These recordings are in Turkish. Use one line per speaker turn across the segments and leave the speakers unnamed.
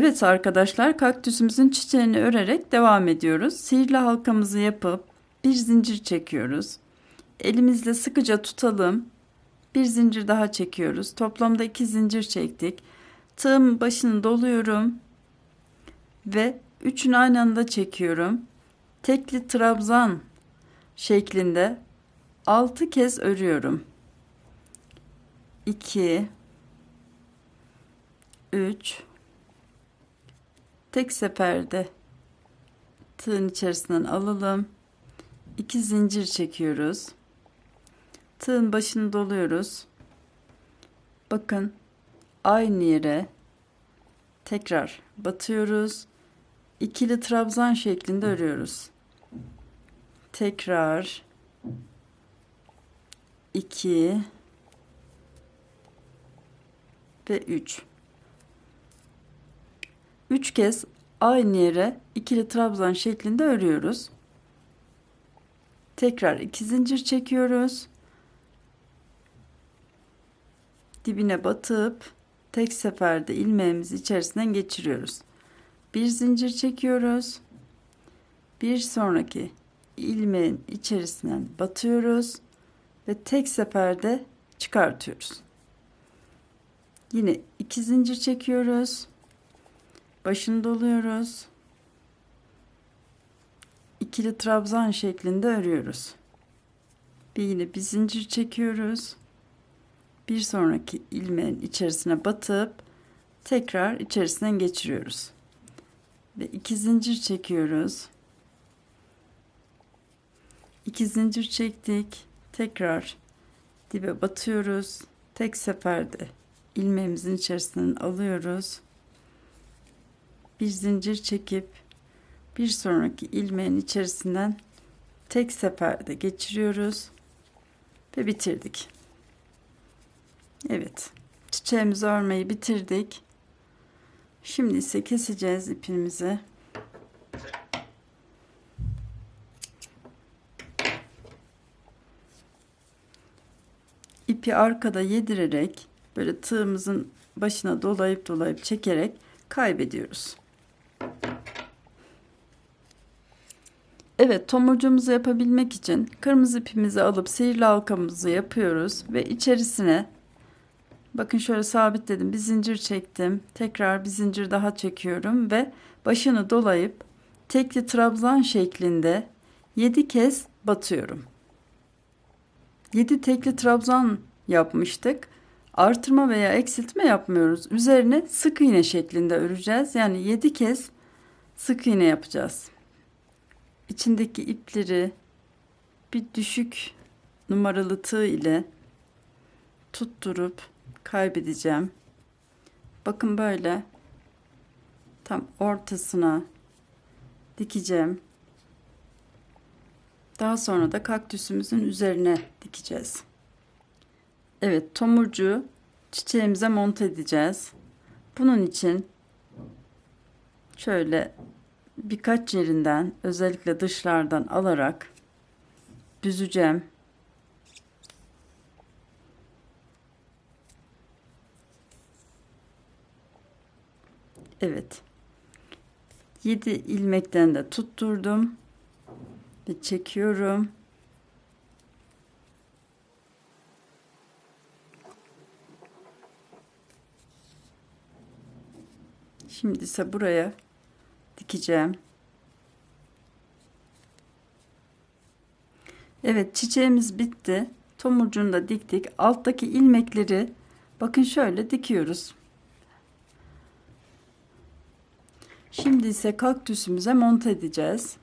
Evet arkadaşlar kaktüsümüzün çiçeğini örerek devam ediyoruz. Sihirli halkamızı yapıp bir zincir çekiyoruz. Elimizle sıkıca tutalım. Bir zincir daha çekiyoruz. Toplamda iki zincir çektik. Tığım başını doluyorum. Ve üçünü aynı anda çekiyorum. Tekli trabzan şeklinde 6 kez örüyorum. 2 3 tek seferde tığın içerisinden alalım. 2 zincir çekiyoruz. Tığın başını doluyoruz. Bakın aynı yere tekrar batıyoruz. İkili trabzan şeklinde örüyoruz. Tekrar 2 ve 3. 3 kez aynı yere ikili trabzan şeklinde örüyoruz. Tekrar 2 zincir çekiyoruz. Dibine batıp tek seferde ilmeğimizi içerisinden geçiriyoruz. Bir zincir çekiyoruz. Bir sonraki ilmeğin içerisinden batıyoruz ve tek seferde çıkartıyoruz. Yine iki zincir çekiyoruz. Başını doluyoruz. İkili trabzan şeklinde örüyoruz. Bir yine bir zincir çekiyoruz. Bir sonraki ilmeğin içerisine batıp tekrar içerisinden geçiriyoruz. Ve iki zincir çekiyoruz. İki zincir çektik. Tekrar dibe batıyoruz. Tek seferde ilmeğimizin içerisinden alıyoruz. Bir zincir çekip bir sonraki ilmeğin içerisinden tek seferde geçiriyoruz ve bitirdik. Evet. Çiçeğimizi örmeyi bitirdik. Şimdi ise keseceğiz ipimizi. İpi arkada yedirerek böyle tığımızın başına dolayıp dolayıp çekerek kaybediyoruz. Evet tomurcuğumuzu yapabilmek için kırmızı ipimizi alıp sihirli halkamızı yapıyoruz ve içerisine bakın şöyle sabitledim bir zincir çektim tekrar bir zincir daha çekiyorum ve başını dolayıp tekli trabzan şeklinde 7 kez batıyorum. 7 tekli trabzan yapmıştık. Artırma veya eksiltme yapmıyoruz. Üzerine sık iğne şeklinde öreceğiz. Yani 7 kez sık iğne yapacağız. İçindeki ipleri bir düşük numaralı tığ ile tutturup kaybedeceğim. Bakın böyle tam ortasına dikeceğim. Daha sonra da kaktüsümüzün üzerine dikeceğiz. Evet, tomurcuğu çiçeğimize monte edeceğiz. Bunun için şöyle birkaç yerinden özellikle dışlardan alarak büzeceğim. Evet. 7 ilmekten de tutturdum ve çekiyorum. Şimdi ise buraya dikeceğim. Evet çiçeğimiz bitti. Tomurcuğunu da diktik. Alttaki ilmekleri bakın şöyle dikiyoruz. Şimdi ise kaktüsümüze monte edeceğiz.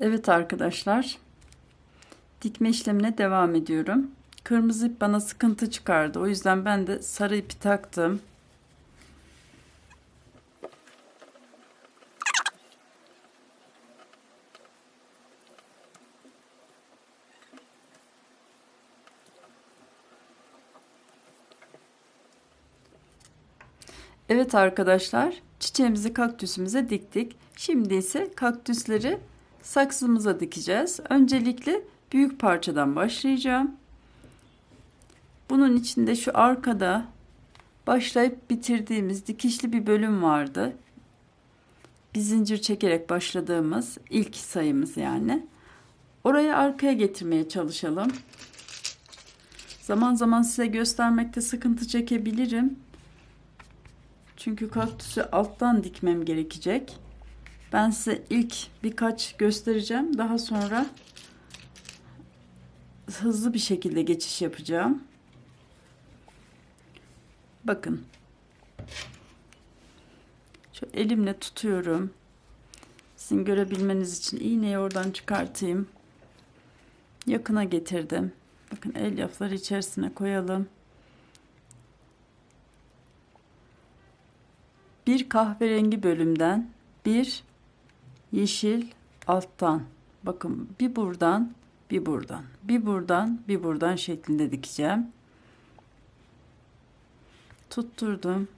Evet arkadaşlar. Dikme işlemine devam ediyorum. Kırmızı ip bana sıkıntı çıkardı. O yüzden ben de sarı ipi taktım. Evet arkadaşlar, çiçeğimizi kaktüsümüze diktik. Şimdi ise kaktüsleri saksımıza dikeceğiz. Öncelikle büyük parçadan başlayacağım. Bunun içinde şu arkada başlayıp bitirdiğimiz dikişli bir bölüm vardı. Bir zincir çekerek başladığımız ilk sayımız yani. Orayı arkaya getirmeye çalışalım. Zaman zaman size göstermekte sıkıntı çekebilirim. Çünkü kaktüsü alttan dikmem gerekecek. Ben size ilk birkaç göstereceğim. Daha sonra hızlı bir şekilde geçiş yapacağım. Bakın. Şu elimle tutuyorum. Sizin görebilmeniz için iğneyi oradan çıkartayım. Yakına getirdim. Bakın elyafları içerisine koyalım. Bir kahverengi bölümden bir yeşil alttan. Bakın bir buradan bir buradan bir buradan bir buradan şeklinde dikeceğim. Tutturdum.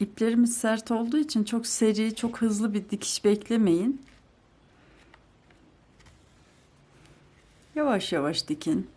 İplerimiz sert olduğu için çok seri, çok hızlı bir dikiş beklemeyin. Yavaş yavaş dikin.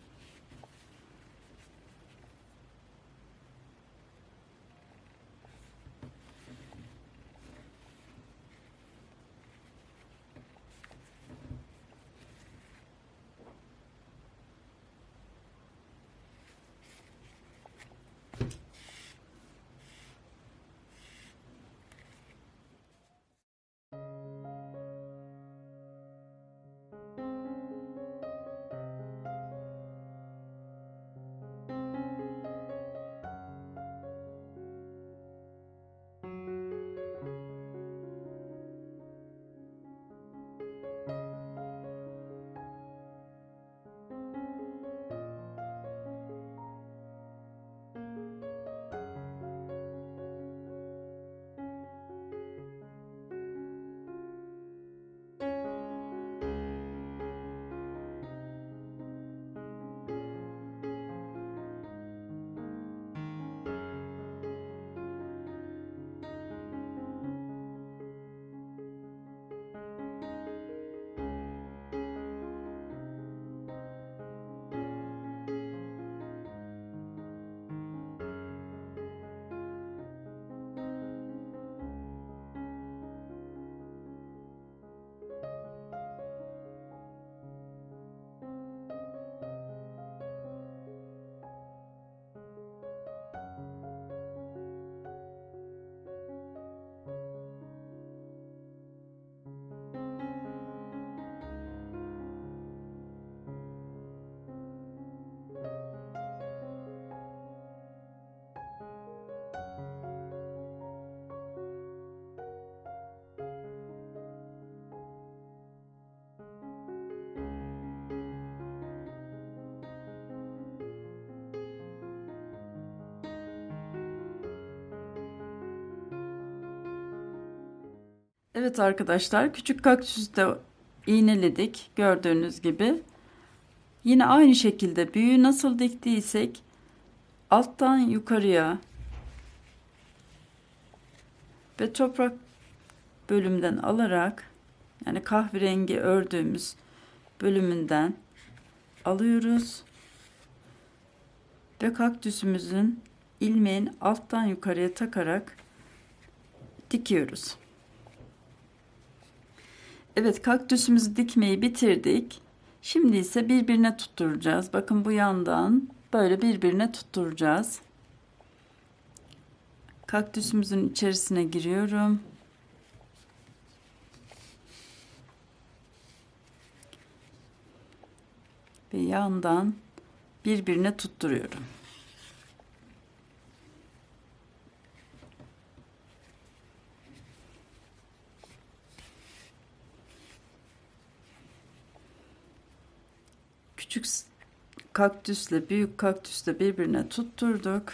Evet arkadaşlar küçük kaktüsü de iğneledik gördüğünüz gibi. Yine aynı şekilde büyüğü nasıl diktiysek alttan yukarıya ve toprak bölümden alarak yani kahverengi ördüğümüz bölümünden alıyoruz ve kaktüsümüzün ilmeğin alttan yukarıya takarak dikiyoruz. Evet kaktüsümüzü dikmeyi bitirdik. Şimdi ise birbirine tutturacağız. Bakın bu yandan böyle birbirine tutturacağız. Kaktüsümüzün içerisine giriyorum. Ve yandan birbirine tutturuyorum. Küçük kaktüsle büyük kaktüsle birbirine tutturduk.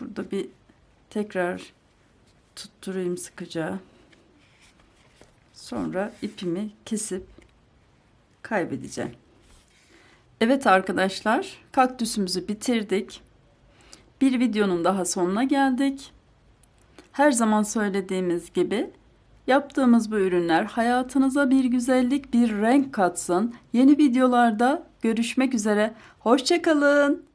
Burada bir tekrar tutturayım sıkıca. Sonra ipimi kesip kaybedeceğim. Evet arkadaşlar, kaktüsümüzü bitirdik. Bir videonun daha sonuna geldik. Her zaman söylediğimiz gibi yaptığımız bu ürünler hayatınıza bir güzellik, bir renk katsın. Yeni videolarda görüşmek üzere. Hoşçakalın.